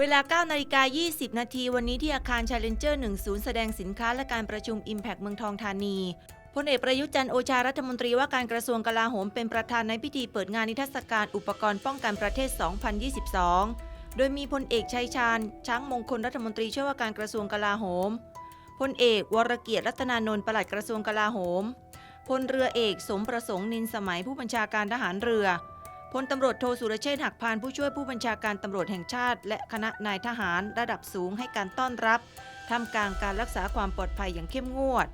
เวลา 9 นาฬิกา 20 นาที วันนี้ที่อาคาร Challenger 10 แสดงสินค้าและการประชุม Impact เมืองทองธานี พลเอกประยุทธ์จันทร์โอชารัฐมนตรีว่าการกระทรวงกลาโหมเป็นประธานในพิธีเปิดงานนิทรรศการอุปกรณ์ป้องกันประเทศ 2022 โดยมีพลเอกชัยชาญ ช้างมงคลรัฐมนตรีช่วยว่าการกระทรวงกลาโหม พลเอกวรเกียรติรัตนานนท์ปลัดกระทรวงกลาโหม พลเรือเอกสมประสงค์นินสมัยผู้บัญชาการทหารเรือ พลตำรวจโทสุรเชษฐ์หักพานผู้ช่วยผู้บัญชาการตำรวจแห่งชาติ และคณะนายทหารระดับสูงให้การต้อนรับทำกลางการรักษาความปลอดภัยอย่างเข้มงวด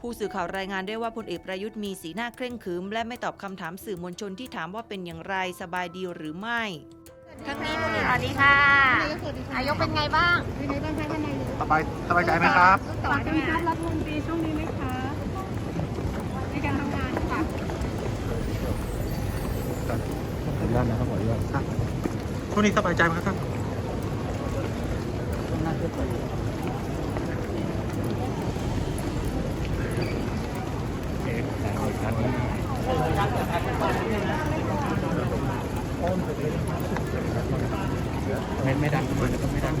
ผู้สื่อข่าวรายงานได้ว่าพลเอกประยุทธ์มีสีหน้าเคร่งขรึม และไม่ตอบคำถามสื่อมวลชนที่ถามว่าเป็นอย่างไรสบายดีหรือไม่ทั้งนี้พลเอกสวัสดีค่ะนายกสวัสดีค่ะนายกเป็นไงบ้าง เป็นไงบ้างคะท่านนายกสบายสบายใจไหมครับฝากกันครับรัฐมนตรีช่วงนี้ไหมคะในการทำงานค่ะ ขออนุ ญาตนะครับขออนุญาตครับช่วงนี้สบายใจไหมครับท่านไม่ไม่ดังไม่ดังไม่ดัง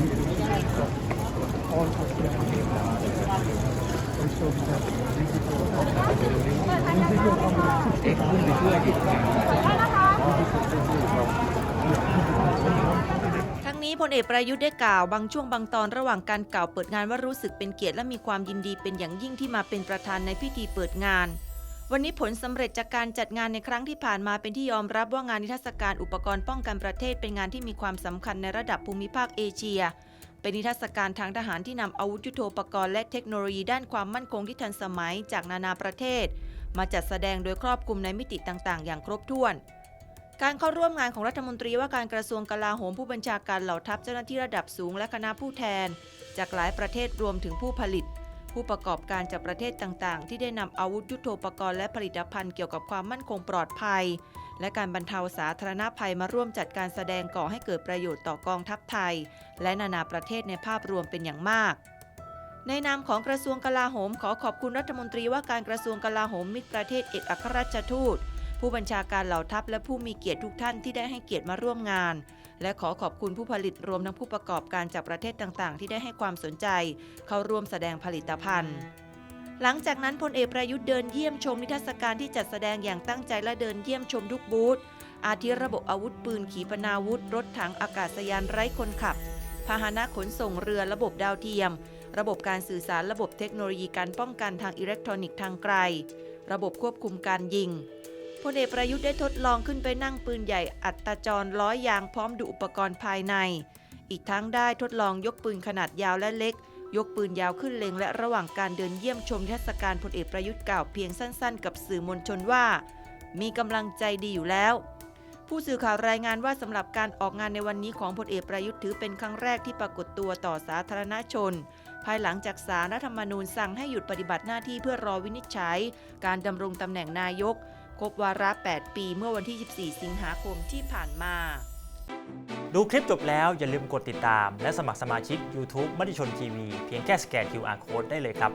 เอ็กซ์ขึ้นไปช่วยทั้ง นี้พลเอกประยุทธ์ได้กล่าวบางช่วงบางตอนระหว่างการกล่าวเปิดงานว่ารู้สึกเป็นเกียรติและมีความยินดีเป็นอย่างยิ่งที่มาเป็นประธานในพิธีเปิดงาน วันนี้ผลสำเร็จจากการจัดงานในครั้งที่ผ่านมาเป็นที่ยอมรับว่างานนิทรรศการอุปกรณ์ป้องกันประเทศเป็นงานที่มีความสำคัญในระดับภูมิภาคเอเชีย เป็นนิทรรศการทางทหารที่นำอาวุธยุโทโธปกรณ์และเทคโนโลยีด้านความมั่นคงที่ทันสมัยจากนานาประเทศ มาจัดแสดงโดยครอบคลุมในมิติต่างๆ อย่างครบถ้วน การเข้าร่วมงานของรัฐมนตรีว่าการกระทรวงกลาโหมผู้บัญชาการเหล่าทัพเจ้าหน้าที่ระดับสูงและคณะผู้แทน จากหลายประเทศรวมถึงผู้ผลิต ผู้ประกอบการจากประเทศต่างๆ ที่ได้นำอาวุธยุโทโธปกรณ์และผลิตภัณฑ์เกี่ยวกับความมั่นคงปลอดภัย และการบรรเทาสาธารณภัยมาร่วมจัดการแสดงก่อให้เกิดประโยชน์ต่อกองทัพไทย และนานาประเทศในภาพรวมเป็นอย่างมากในนามของกระทรวงกลาโหมขอขอบคุณรัฐมนตรีว่าการกระทรวงกลาโหมมิตรประเทศเอกอัครราชทูต ผู้บัญชาการเหล่าทัพและผู้มีเกียรติทุกท่านที่ได้ให้เกียรติมาร่วมงาน และขอขอบคุณผู้ผลิตรวมทั้งผู้ประกอบการจากประเทศต่างๆ ที่ได้ให้ความสนใจ เข้าร่วมแสดงผลิตภัณฑ์หลังจากนั้นพลเอกประยุทธ์เดินเยี่ยมชมนิทรรศการที่จัดแสดงอย่างตั้งใจและเดินเยี่ยมชมทุกบูธอาทิระบบอาวุธปืนขีปนาวุธ รถถังอากาศยานไร้คนขับ พาหนะขนส่งเรือระบบดาวเทียม ระบบการสื่อสารระบบเทคโนโลยีการป้องกันทางอิเล็กทรอนิกส์ทางไกล ระบบควบคุมการยิง พลเอกประยุทธ์ได้ทดลองขึ้นไปนั่งปืนใหญ่อัตราจรร้อยยางพร้อมดูอุปกรณ์ภายใน อีกทั้งได้ทดลองยกปืนขนาดยาวและเล็ก ยกปืนยาวขึ้นเล็งและระหว่างการเดินเยี่ยมชมเทศกาลพลเอกประยุทธ์กล่าวเพียงสั้นๆ กับสื่อมวลชนว่า มีกำลังใจดีอยู่แล้ว ผู้สื่อข่าวรายงานว่าสำหรับการออกงานในวันนี้ของพลเอกประยุทธ์ถือเป็นครั้งแรกที่ปรากฏตัวต่อสาธารณชนภายหลังจากสารรัฐธรรมนูญสั่งให้หยุดปฏิบัติหน้าที่เพื่อรอวินิจฉัย การดำรงตำแหน่งนายก รบวาระ 8 ปีเมื่อวันที่ 14 สิงหาคมที่ผ่านมา ดูคลิปจบแล้วอย่าลืมกดติดตาม และสมัครสมาชิก YouTube มติชนทีวีเพียงแค่สแกน QR Code ได้เลยครับ